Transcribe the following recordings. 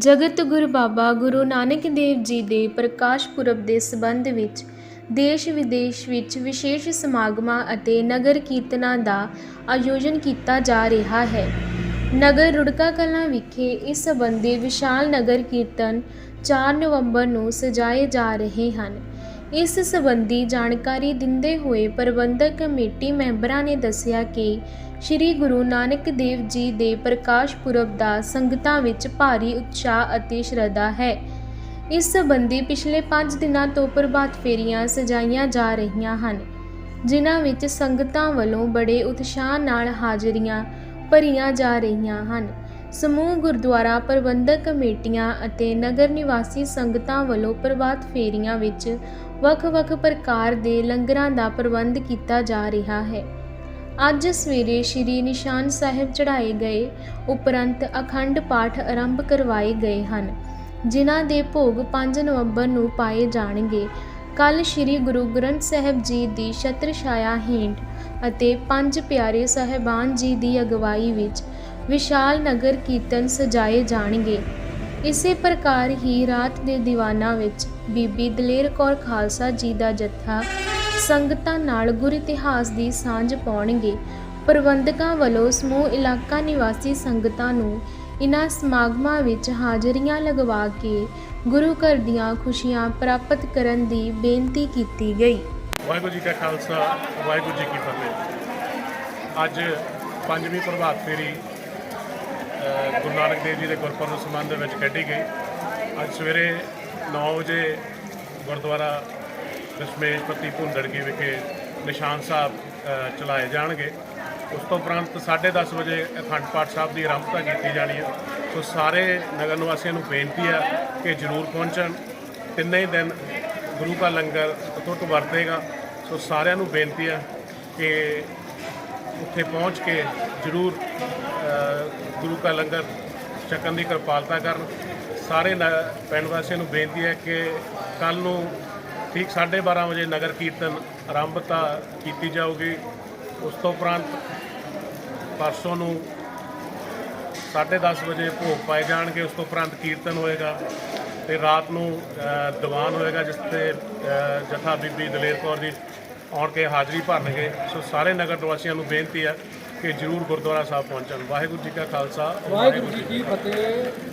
ਜਗਤ ਗੁਰੂ ਬਾਬਾ ਗੁਰੂ ਨਾਨਕ ਦੇਵ ਜੀ ਦੇ ਪ੍ਰਕਾਸ਼ ਪੁਰਬ ਦੇ ਸਬੰਧ ਵਿੱਚ ਦੇਸ਼ ਵਿਦੇਸ਼ ਵਿੱਚ ਵਿਸ਼ੇਸ਼ ਸਮਾਗਮਾਂ ਅਤੇ ਨਗਰ ਕੀਰਤਨਾਂ ਦਾ ਆਯੋਜਨ ਕੀਤਾ ਜਾ ਰਿਹਾ ਹੈ। ਨਗਰ ਰੁੜਕਾ ਕਲਾਂ ਵਿਖੇ ਇਸ ਸੰਬੰਧੀ ਵਿਸ਼ਾਲ ਨਗਰ ਕੀਰਤਨ 4 ਨਵੰਬਰ ਨੂੰ ਸਜਾਏ ਜਾ ਰਹੇ ਹਨ। ਇਸ ਸੰਬੰਧੀ ਜਾਣਕਾਰੀ ਦਿੰਦੇ ਹੋਏ ਪ੍ਰਬੰਧਕ ਕਮੇਟੀ ਮੈਂਬਰਾਂ ਨੇ ਦੱਸਿਆ ਕਿ ਸ੍ਰੀ ਗੁਰੂ ਨਾਨਕ ਦੇਵ ਜੀ ਦੇ ਪ੍ਰਕਾਸ਼ ਪੁਰਬ ਦਾ ਸੰਗਤਾਂ ਵਿੱਚ ਭਾਰੀ ਉਤਸ਼ਾਹ ਅਤੇ ਸ਼ਰਧਾ ਹੈ। ਇਸ ਸੰਬੰਧੀ ਪਿਛਲੇ 5 ਦਿਨਾਂ ਤੋਂ ਪ੍ਰਭਾਤ ਫੇਰੀਆਂ ਸਜਾਈਆਂ ਜਾ ਰਹੀਆਂ ਹਨ, ਜਿਨ੍ਹਾਂ ਵਿੱਚ ਸੰਗਤਾਂ ਵੱਲੋਂ ਬੜੇ ਉਤਸ਼ਾਹ ਨਾਲ ਹਾਜ਼ਰੀਆਂ ਭਰੀਆਂ ਜਾ ਰਹੀਆਂ ਹਨ। ਸਮੂਹ ਗੁਰਦੁਆਰਾ ਪ੍ਰਬੰਧਕ ਕਮੇਟੀਆਂ ਅਤੇ ਨਗਰ ਨਿਵਾਸੀ ਸੰਗਤਾਂ ਵੱਲੋਂ ਪ੍ਰਭਾਤ ਫੇਰੀਆਂ ਵਿੱਚ ਵੱਖ-ਵੱਖ ਪ੍ਰਕਾਰ ਦੇ ਲੰਗਰਾਂ ਦਾ ਪ੍ਰਬੰਧ ਕੀਤਾ ਜਾ ਰਿਹਾ ਹੈ। ਅੱਜ ਸਵੇਰੇ ਸ੍ਰੀ ਨਿਸ਼ਾਨ ਸਾਹਿਬ ਚੜ੍ਹਾਏ ਗਏ, ਉਪਰੰਤ ਅਖੰਡ ਪਾਠ ਆਰੰਭ ਕਰਵਾਏ ਗਏ ਹਨ, ਜਿਨ੍ਹਾਂ ਦੇ ਭੋਗ 5 ਨਵੰਬਰ ਨੂੰ ਪਾਏ ਜਾਣਗੇ। ਕੱਲ ਸ੍ਰੀ ਗੁਰੂ ਗ੍ਰੰਥ ਸਾਹਿਬ ਜੀ ਦੀ ਛਤਰ ਛਾਇਆ ਹੇਠ ਅਤੇ ਪੰਜ ਪਿਆਰੇ ਸਾਹਿਬਾਨ ਜੀ ਦੀ ਅਗਵਾਈ ਵਿੱਚ ਵਿਸ਼ਾਲ ਨਗਰ ਕੀਰਤਨ ਸਜਾਏ ਜਾਣਗੇ। ਇਸੇ ਪ੍ਰਕਾਰ ਹੀ ਰਾਤ ਦੇ ਦੀਵਾਨਾਂ ਵਿੱਚ ਬੀਬੀ ਦਲੇਰ ਕੌਰ ਖਾਲਸਾ ਜੀ ਦਾ ਜੱਥਾ ਸੰਗਤਾਂ ਨਾਲ ਗੁਰ ਇਤਿਹਾਸ ਦੀ ਸਾਂਝ ਪਾਉਣਗੇ। ਪ੍ਰਬੰਧਕਾਂ ਵੱਲੋਂ ਸਮੂਹ ਇਲਾਕਾ ਨਿਵਾਸੀ ਸੰਗਤਾਂ ਨੂੰ ਇਨ੍ਹਾਂ ਸਮਾਗਮਾਂ ਵਿੱਚ ਹਾਜ਼ਰੀਆਂ ਲਗਵਾ ਕੇ ਗੁਰੂ ਘਰ ਦੀਆਂ ਖੁਸ਼ੀਆਂ ਪ੍ਰਾਪਤ ਕਰਨ ਦੀ ਬੇਨਤੀ ਕੀਤੀ ਗਈ। ਵਾਹਿਗੁਰੂ ਜੀ ਕਾ ਖਾਲਸਾ, ਵਾਹਿਗੁਰੂ ਜੀ ਕੀ ਫਤਿਹ। ਅੱਜ ਪੰਜਵੀਂ ਪ੍ਰਭਾਤ ਫੇਰੀ ਗੁਰੂ ਨਾਨਕ ਦੇਵ ਜੀ ਦੇ ਗੁਰਪੁਰਬ ਸੰਬੰਧ ਦੇ ਵਿੱਚ ਕੱਢੀ ਗਈ। ਅੱਜ ਸਵੇਰੇ 9 ਵਜੇ ਗੁਰਦੁਆਰਾ ਦਸ਼ਮੇਸ਼ ਪਤੀ ਭੁੰਦੜਗੀ ਵਿਖੇ ਨਿਸ਼ਾਨ ਸਾਹਿਬ ਚਲਾਏ ਜਾਣਗੇ। ਉਸ ਤੋਂ ਉਪਰੰਤ 10:30 ਵਜੇ ਅਖੰਡ ਪਾਠ ਸਾਹਿਬ ਦੀ ਆਰੰਭਤਾ ਕੀਤੀ ਜਾਣੀ ਹੈ। ਸੋ ਸਾਰੇ ਨਗਰ ਨਿਵਾਸੀਆਂ ਨੂੰ ਬੇਨਤੀ ਹੈ ਕਿ ਜਰੂਰ ਪਹੁੰਚਣ। ਤਿੰਨੇ ਦਿਨ ਗੁਰੂ ਦਾ ਲੰਗਰ ਅਤੁੱਟ ਵਰਤੇਗਾ। ਸੋ ਸਾਰਿਆਂ ਨੂੰ ਬੇਨਤੀ ਹੈ ਕਿ ਉੱਥੇ ਪਹੁੰਚ ਕੇ ਜਰੂਰ ਗੁਰੂ ਕਾ ਲੰਗਰ ਛਕਣ ਦੀ ਕਿਰਪਾਲਤਾ ਕਰਨ। ਸਾਰੇ ਨ- ਪਿੰਡ ਵਾਸੀਆਂ ਨੂੰ ਬੇਨਤੀ ਹੈ ਕਿ ਕੱਲ ਨੂੰ ਠੀਕ 12:30 ਵਜੇ ਨਗਰ ਕੀਰਤਨ ਆਰੰਭਤਾ ਕੀਤੀ ਜਾਊਗੀ। ਉਸ ਤੋਂ ਉਪਰੰਤ ਪਰਸੋਂ ਨੂੰ 10:30 ਵਜੇ ਭੋਗ ਪਾਏ ਜਾਣਗੇ। ਉਸ ਤੋਂ ਉਪਰੰਤ ਕੀਰਤਨ ਹੋਏਗਾ ਤੇ ਰਾਤ ਨੂੰ ਦੀਵਾਨ ਹੋਏਗਾ ਜਿਸ ਤੇ ਜਥਾ ਬੀਬੀ ਦਲੇਰ ਕੌਰ ਜੀ ਆਉਣ ਕੇ ਹਾਜ਼ਰੀ ਭਰਨਗੇ। ਸੋ ਸਾਰੇ ਨਗਰ ਨਿਵਾਸੀਆਂ ਨੂੰ ਬੇਨਤੀ ਹੈ ਕਿ ਜਰੂਰ ਗੁਰਦੁਆਰਾ ਸਾਹਿਬ ਪਹੁੰਚਣ। ਵਾਹਿਗੁਰੂ ਜੀ ਕਾ ਖਾਲਸਾ ਵਾਹਿਗੁਰੂ ਜੀ ਕੀ ਫਤਿਹ।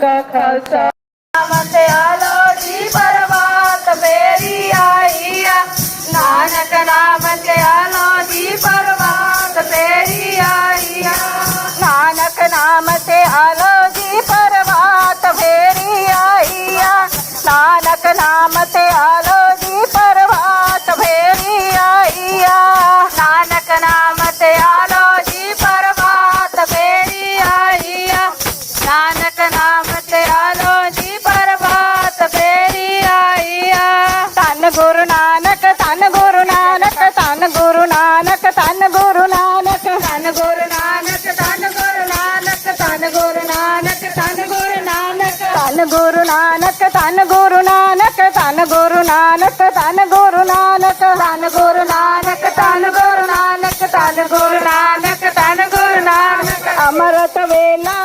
ਕਾ ਖਾਲਸਾ। ਵਾਹਿਗੁਰੂ गुरु नानक तान गुरु नानक तान गुरु नानक तान गुरु नानक तान गुरु नानक तान गुरु नानक तान गुरु नानक तान गुरु नानक तान गुरु नानक तान गुरु नानक तान गुरु नानक तान गुरु नानक तान गुरु नानक तान गुरु नानक तान गुरु नानक तान गुरु नानक अमरत वेला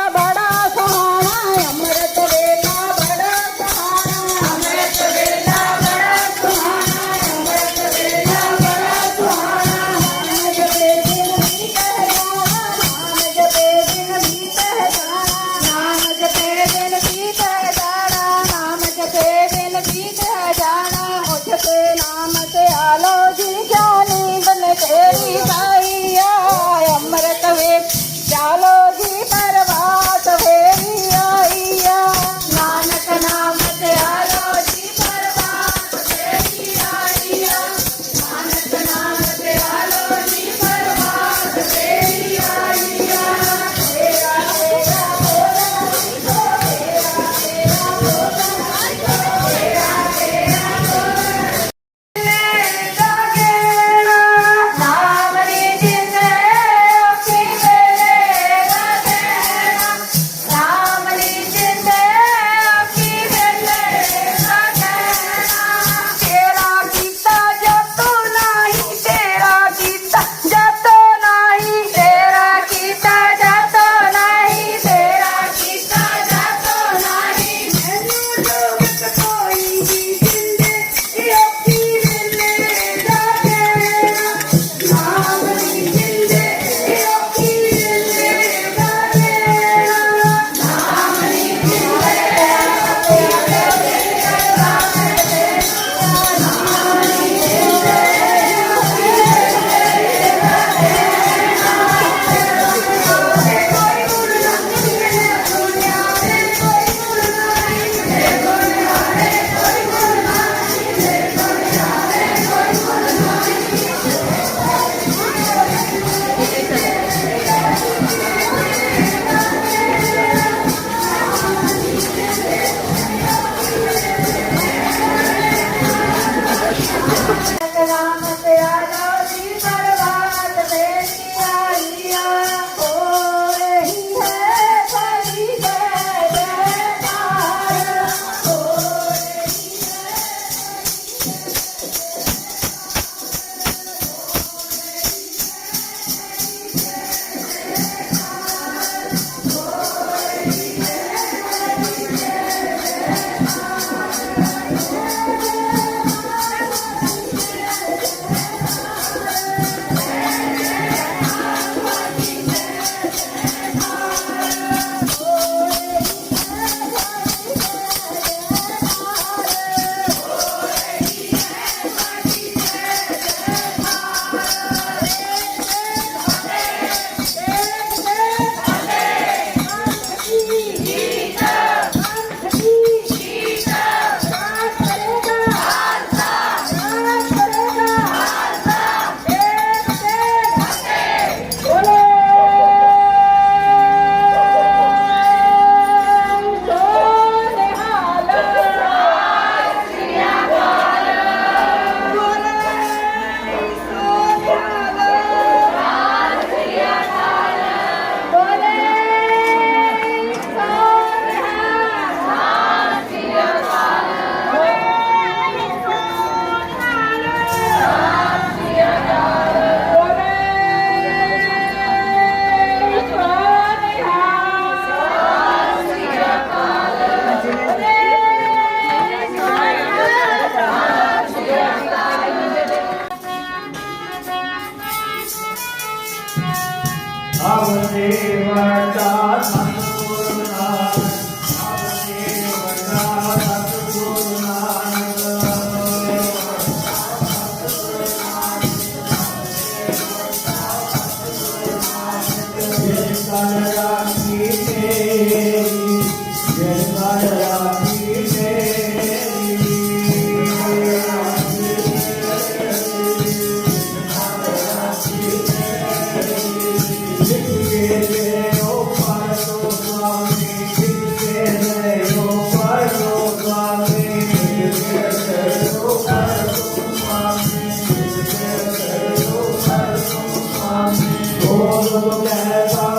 Oh,